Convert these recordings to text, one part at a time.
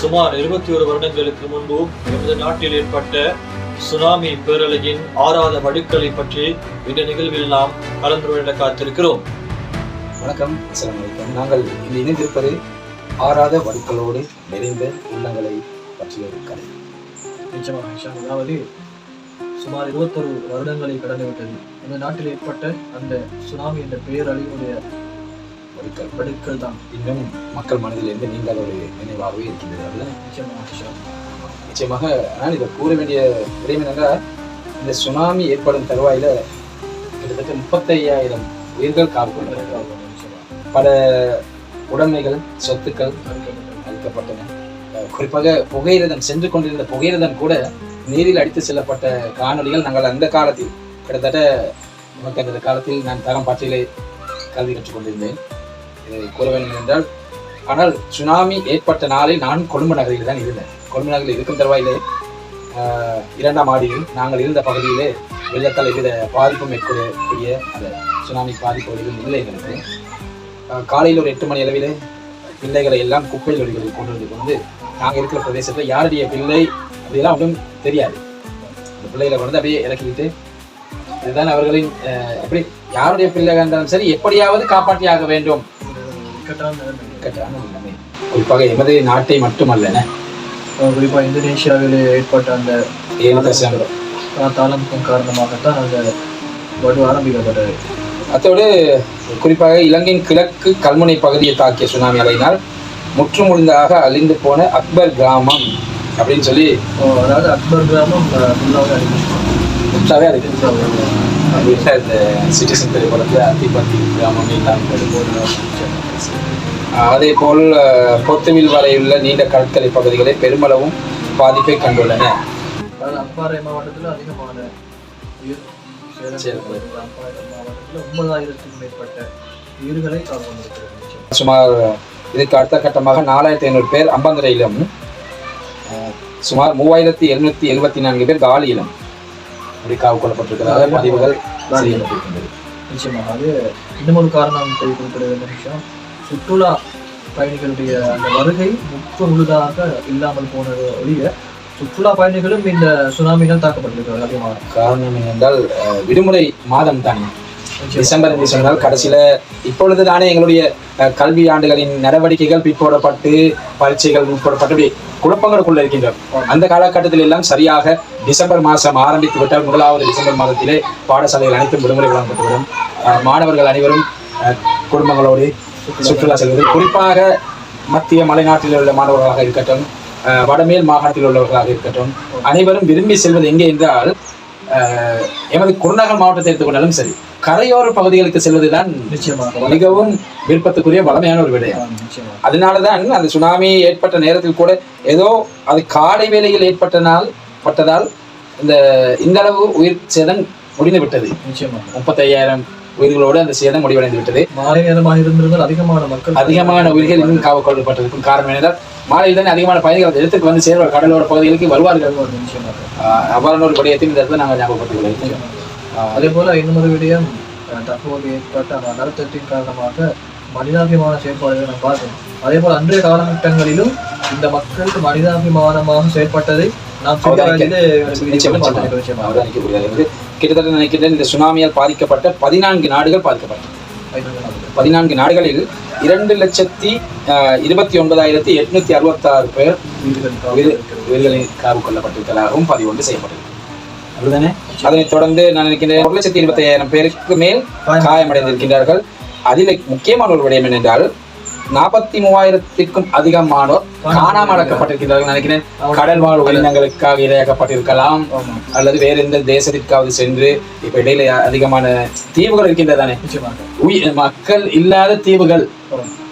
சுமார் இருபத்தி ஒரு வருடங்களுக்கு முன்பு நமது நாட்டில் ஏற்பட்ட சுனாமி பேரலையின் ஆறாத வடுக்களை பற்றி இந்த நிகழ்வில் நாம் கலந்துரையாட காத்திருக்கிறோம். வணக்கம் அஸ்ஸலாமு அலைக்கும். நாங்கள் இங்கு இணைந்திருப்பது ஆறாத வடுக்களோடு நிறைந்த உள்ளங்களை பற்றிய ஒரு கதை. நிச்சயமாக. அதாவது சுமார் இருபத்தொரு வருடங்களை கடந்துவிட்டது. இந்த நாட்டில் ஏற்பட்ட அந்த சுனாமி என்ற பேரழிவுடைய வடுக்கள் வடுக்கள் தான் இன்னும் மக்கள் மனதிலிருந்து நீங்கள் ஒரு நினைவாகவே இருக்கின்றது நிச்சயமாக. நிச்சயமாக. ஆனால் இதை கூற வேண்டிய என்னென்றால் இந்த சுனாமி ஏற்படும் தருவாயில கிட்டத்தட்ட முப்பத்தையாயிரம் உயிர்கள் நிச்சயமாக. பல உடைமைகள் சொத்துக்கள் அளிக்கப்பட்டன குறிப்பாக புகையிரதம் சென்று கொண்டிருந்த புகையிரதம் கூட நீரில் அடித்து செல்லப்பட்ட காணொளிகள் நாங்கள் அந்த காலத்தில் கிட்டத்தட்ட நமக்கு அந்த காலத்தில் நான் தரம் பாட்டிலே கல்வி கற்றுக் கொண்டிருந்தேன். இதை கூற வேண்டும் என்றால் ஆனால் சுனாமி ஏற்பட்ட நாளில் நான் கொழும்பு நகரில் தான் இருந்தேன். கொழும்பு நகரில் இருக்கும் தருவாயிலே இரண்டாம் ஆடியில் நாங்கள் இருந்த பகுதியிலே வெள்ளத்தால் எவ்வித பாதிப்பும் ஏற்படக்கூடிய அந்த சுனாமி பாதிப்பு எதுவும் இல்லை எங்களுக்கு. காலையில் ஒரு எட்டு மணி அளவிலே பிள்ளைகளை எல்லாம் குப்பை லொடிகளில் கொண்டு வந்து கொண்டு நாங்கள் இருக்கிற பிரதேசத்தில் யாருடைய பிள்ளை அப்படிலாம் ஒன்றும் தெரியாது. அந்த பிள்ளைகளை கொண்டு வந்து அப்படியே இறக்கிவிட்டு இதுதான் அவர்களின் அப்படி எப்படி யாருடைய பிள்ளைகள் இருந்தாலும் சரி எப்படியாவது காப்பாற்றியாக வேண்டும். இக்கட்டான நிலைமை. குறிப்பாக எமது நாட்டை மட்டுமல்லன. அஹ் குறிப்பா இந்தோனேஷியாவில் ஏற்பட்ட அந்த ஏழு தசம் தாளமுகம் காரணமாகத்தான் அந்த வடு ஆரம்பிக்கப்பட்டது. அத்தோடு குறிப்பாக இலங்கையின் கிழக்கு கல்முனை பகுதியை தாக்கிய சுனாமி அலையினால் முற்றுமுழுதாக அழிந்து போன அக்பர் கிராமம் அப்படின்னு சொல்லி அதாவது அக்பர் கிராமம் அழிஞ்சிருச்சு. முற்றாவே அதுக்கு வீட்டில் இந்த சிட்டிசன் திரைப்படத்தில் அத்திப்பத்தி கிராமம் ஆஹ் அதே போல் ஆஹ், பொத்துவில் வரையுள்ள நீண்ட கடற்கரை பகுதிகளை பெருமளவும் பாதிப்பை கண்டுள்ளன. அம்பாறை மாவட்டத்தில் அதிகமான மாவட்டத்தில் ஒன்பதாயிரத்துக்கும் மேற்பட்ட உயிர்களை. சுமார் இதுக்கு அடுத்த கட்டமாக நாலாயிரத்தி ஐநூறு பேர் அம்பந்துரையிலும் சுமார் மூவாயிரத்தி எழுநூத்தி எழுபத்தி நான்கு பேர் காலியிலும். அப்படி காவு கொள்ளப்பட்டிருக்கிறாங்க பதிவுகள் செய்யப்பட்டிருக்கின்றது நிச்சயமாக. அது இன்னும் ஒரு காரணம் தெரிவிக்கிறது என்ன விஷயம். சுற்றுலா பயணிகளுடைய அந்த வருகை முற்று முழுதாக இல்லாமல் போனது ஒழிய சுற்றுலா பயணிகளும் இந்த சுனாமியால் தாக்கப்பட்டிருக்கிறார்கள். அதிகமாக. காரணம் என்னென்றால் ஆஹ், விடுமுறை மாதம் தானே டிசம்பர் என்று சொன்னால் கடைசியில இப்பொழுது தானே எங்களுடைய கல்வி ஆண்டுகளின் நடவடிக்கைகள் பிற்போடப்பட்டு பரீட்சைகள் முற்போடப்பட்டு குழப்பங்களுக்குள்ள இருக்கின்றோம். அந்த காலகட்டத்தில் எல்லாம் சரியாக டிசம்பர் மாதம் ஆரம்பித்து விட்டால் முதலாவது டிசம்பர் மாதத்திலே பாடசாலைகள் அனைத்தும் விடுமுறை வழங்கப்பட்டுவிடும். மாணவர்கள் அனைவரும் அஹ், குடும்பங்களோடு சுற்றுலா செல்வது. குறிப்பாக மத்திய மலைநாட்டில் உள்ள மாணவர்களாக இருக்கட்டும் அஹ், வடமேல் மாகாணத்தில் உள்ளவர்களாக இருக்கட்டும் அனைவரும் விரும்பி செல்வது எங்கே என்றால் எமது குருநகர் மாவட்டத்தை எடுத்துக்கொண்டாலும் சரி கரையோர பகுதிகளுக்கு செல்வதுதான் நிச்சயமாக மிகவும் விருப்பத்துக்குரிய வளமையான ஒரு விடயம் அதனாலதான் அந்த சுனாமி ஏற்பட்ட நேரத்தில் கூட ஏதோ அது காலை வேளையில் ஏற்பட்ட நாள் பட்டதால் இந்த இந்த அளவு உயிர் சேதம் முடிந்து விட்டது நிச்சயமாக முப்பத்தையாயிரம் உயிர்களோடு அந்த சேதம் முடிவடைந்து விட்டது மாலை நேரமாக இருந்திருந்தால் அதிகமான மக்கள் அதிகமான உயிர்கள் இன்னும் காவு கொள்ளப்பட்டிருக்கும் காரணம் என்னென்றால் மாலையில் தான் அதிகமான பயணிகள் இடத்துக்கு வந்து சேர்வார் கடலோர பகுதிகளுக்கு வருவார்கள். அவ்வாறான ஒரு விடயத்தையும் இந்த இடத்துல நாங்கள் ஞாபகப்படுத்திக் அதே போல இன்னும் ஒரு விடயம் தற்போது ஏற்பட்ட அந்த அனர்த்தத்தின் காரணமாக மனிதாபிமான செயல்பாடுகளை நாம் பார்த்தோம் அதே போல அன்றைய காலகட்டங்களிலும் இந்த மக்களுக்கு மனிதாபிமானமாக செயல்பட்டதை நாம் கிட்டத்தட்ட நினைக்கின்றேன் இந்த சுனாமியால் பாதிக்கப்பட்ட பதினான்கு நாடுகள் பாதிக்கப்பட்டன. பதினான்கு நாடுகளில் இரண்டு லட்சத்தி இருபத்தி ஒன்பதாயிரத்தி எட்நூத்தி அறுபத்தாறு பேர் வீடுகள் உயிர் காவல் உயிர்களில் காவு கொள்ளப்பட்டிருப்பதாகவும் பதிவு ஒன்று செய்யப்பட்டது அப்படிதானே அதனைத் தொடர்ந்து நான் நினைக்கின்றேன் ஒரு லட்சத்தி இருபத்தி ஐயாயிரம் பேருக்கு மேல் காயமடைந்திருக்கின்றார்கள். அதில் முக்கியமான ஒரு விடயம் என்னென்றால் நாற்பத்தி மூவாயிரத்திற்கும் அதிகமானோர் காணாமல் அடக்கப்பட்டிருக்கிறார்கள் நினைக்கிறேன். கடல் வாழ் உயிரினங்களுக்காக இரையாக்கப்பட்டிருக்கலாம் அல்லது வேற எந்த தேசத்திற்காவது சென்று இப்ப இடையில அதிகமான தீவுகள் இருக்கின்றதானே? மக்கள் இல்லாத தீவுகள்.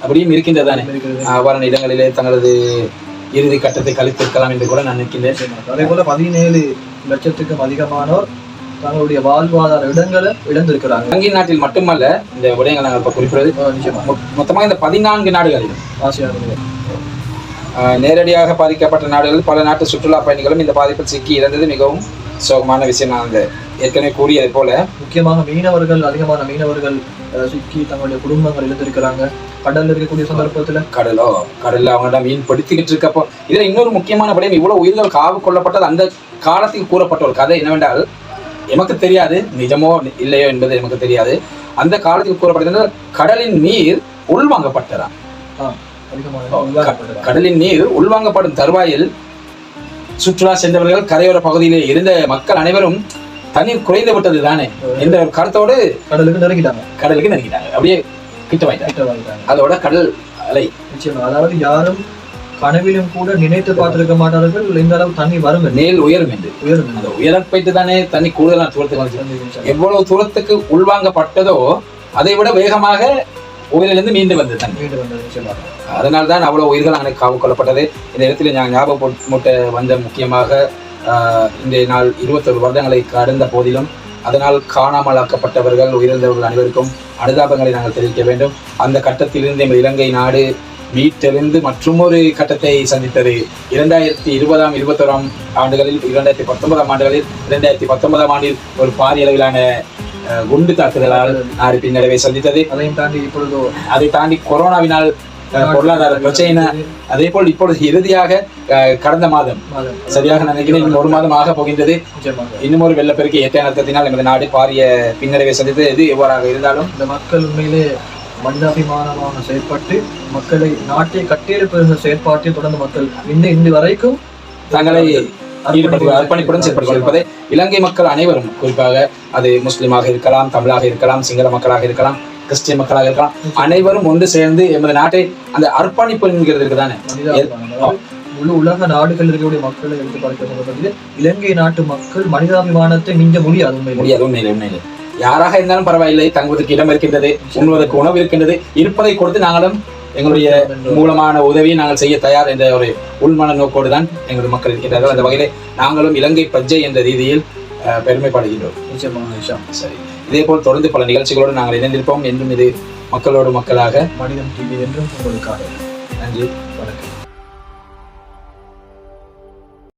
அப்படியும் இருக்கின்றதானே. அவ்வாறான இடங்களிலே தங்களது இறுதி கட்டத்தை கழித்திருக்கலாம் என்று கூட நான் நினைக்கின்றேன். அதே போல பதினேழு லட்சத்துக்கும் அதிகமானோர் தங்களுடைய வாழ்வாதார இடங்களை இழந்திருக்கிறாங்க. இலங்கை நாட்டில் மட்டுமல்ல இந்த விடயங்கள் நாங்கள் இப்ப குறிப்பிடுவது மொத்தமாக இந்த பதினான்கு நாடுகளிலும். ஆசியாவிலே. நேரடியாக பாதிக்கப்பட்ட நாடுகளில் பல நாட்டு சுற்றுலா பயணிகளும் இந்த பாதிப்பில் சிக்கி இறந்தது மிகவும் சோகமான விஷயம். நான் அந்த ஏற்கனவே கூறியது போல. முக்கியமாக மீனவர்கள் அதிகமான மீனவர்கள் சிக்கி தங்களுடைய குடும்பங்கள் இழந்திருக்கிறாங்க. கடல்ல இருக்கக்கூடிய சந்தர்ப்பத்துல. கடலோ கடல்ல அவங்கள்ட்ட மீன் பிடித்துக்கிட்டு இருக்கப்போ இதுல இன்னொரு முக்கியமான விடயம் இவ்வளவு உயிர்கள் காவு கொள்ளப்பட்டது அந்த காலத்தில் கூறப்பட்ட ஒரு கதை என்னவென்றால் எமக்கு தெரியாது நிஜமோ இல்லையோ என்பது எமக்கு தெரியாது. அந்த காலத்தில் கூறப்பட்டது கடலின் நீர் உள்வாங்கப்பட்டதா? கடலின் நீர் உள்வாங்கப்படும் தருவாயில் சுற்றுலா சென்றவர்கள் கரையோர பகுதியிலே இருந்த மக்கள் அனைவரும் தண்ணீர் குறைந்து விட்டது தானே என்ற ஒரு கருத்தோடு கடலுக்கு நெருங்கிட்டாங்க. கடலுக்கு நெருங்கிட்டாங்க. அப்படியே கிட்ட வாங்கிட்டாங்க. அதோட கடல் அலை. நிச்சயமா. அதாவது யாரும் கனவிலும் கூட நினைத்து பார்த்திருக்க மாட்டார்கள். இந்த அளவு தண்ணி வரும். மேல் உயரும் என்று. உயரும் அந்த உயரம் போயிட்டு தானே தண்ணி கூடுதலான தூரத்துக்கு. எவ்வளவு தூரத்துக்கு உள்வாங்கப்பட்டதோ அதை விட வேகமாக உயிரிலிருந்து மீண்டு வந்தது தண்ணி. மீண்டு வந்தது நிச்சயமாக. அதனால தான் அவ்வளவு உயிர்கள் அங்கே காவு கொள்ளப்பட்டது இந்த இடத்துல நான் ஞாபகமூட்ட வந்த முக்கியமாக இன்றைய நாள் இருபத்தொரு வருடங்களை கடந்த போதிலும் அதனால் காணாமல் ஆக்கப்பட்டவர்கள் உயிரிழந்தவர்கள் அனைவருக்கும் அனுதாபங்களை நாங்கள் தெரிவிக்க வேண்டும். அந்த கட்டத்திலிருந்து எங்கள் இலங்கை நாடு மீட்டெழுந்து மற்றொரு கட்டத்தை சந்தித்தது. இரண்டாயிரத்தி இருபதாம் இருபத்தோராம் ஆண்டுகளில் இரண்டாயிரத்தி பத்தொன்பதாம் ஆண்டுகளில் இரண்டாயிரத்தி பத்தொன்பதாம் ஆண்டில் ஒரு பாரிய அளவிலான குண்டு தாக்குதலால் நாடு பின்னடைவை சந்தித்தது. அதையும் தாண்டி இப்பொழுதோ அதை தாண்டி கொரோனாவினால் பொருளாதார பிரச்சனை அதே போல் இப்பொழுது இறுதியாக கடந்த மாதம். சரியாக நினைக்கிறேன் ஒரு மாதம் ஆக போகின்றது. இன்னும் ஒரு வெள்ளப்பெருக்கு இயற்கை அனர்த்தத்தினால் எமது நாடு பாரிய பின்னடைவை சந்தித்தது எது எவ்வாறாக இருந்தாலும். இந்த மக்கள் உண்மையிலே மனிதாபிமானமாக செயற்பட்டு மக்களை நாட்டை கட்டியெழுப்புகிற செயற்பாட்டில் தொடர்ந்து மக்கள் இந்த இன்று வரைக்கும் தங்களை அர்ப்பணிப்புடன் கொண்டிருப்பதை இலங்கை மக்கள் அனைவரும் குறிப்பாக அது முஸ்லிமாக இருக்கலாம் தமிழாக இருக்கலாம் சிங்கள மக்களாக இருக்கலாம் கிறிஸ்டியன் மக்களாக இருக்கலாம் அனைவரும் ஒன்று சேர்ந்து எமது நாட்டை அந்த அர்ப்பணிப்பு என்கிறது இருக்குதானே முழு உலக நாடுகள் இருக்கக்கூடிய மக்களை எடுத்து சந்தர்ப்பத்தில் இலங்கை நாட்டு மக்கள் மனிதாபிமானத்தை மிஞ்ச முடியாது முடியாது உண்மையிலே உண்மையிலே. யாராக இருந்தாலும் பரவாயில்லை. தங்குவதற்கு இடம் இருக்கின்றது உண்ணுவதற்கு உணவு இருக்கின்றது. இருப்பதை கொடுத்து நாங்களும் எங்களுடைய மூலமான உதவியை நாங்கள் செய்ய தயார் என்ற ஒரு உள்மன நோக்கோடு தான் எங்களுடைய மக்கள் இருக்கின்றார்கள். அந்த வகையிலே நாங்களும் இலங்கை பிரஜை என்ற ரீதியில் பெருமைப்படுகின்றோம். சரி. இதே போல் தொடர்ந்து பல நிகழ்ச்சிகளோடு நாங்கள் இணைந்திருப்போம். என்றும் இது மக்களோடு மக்களாக. மனிதன் டிவி என்றும் உங்களுக்காக. நன்றி.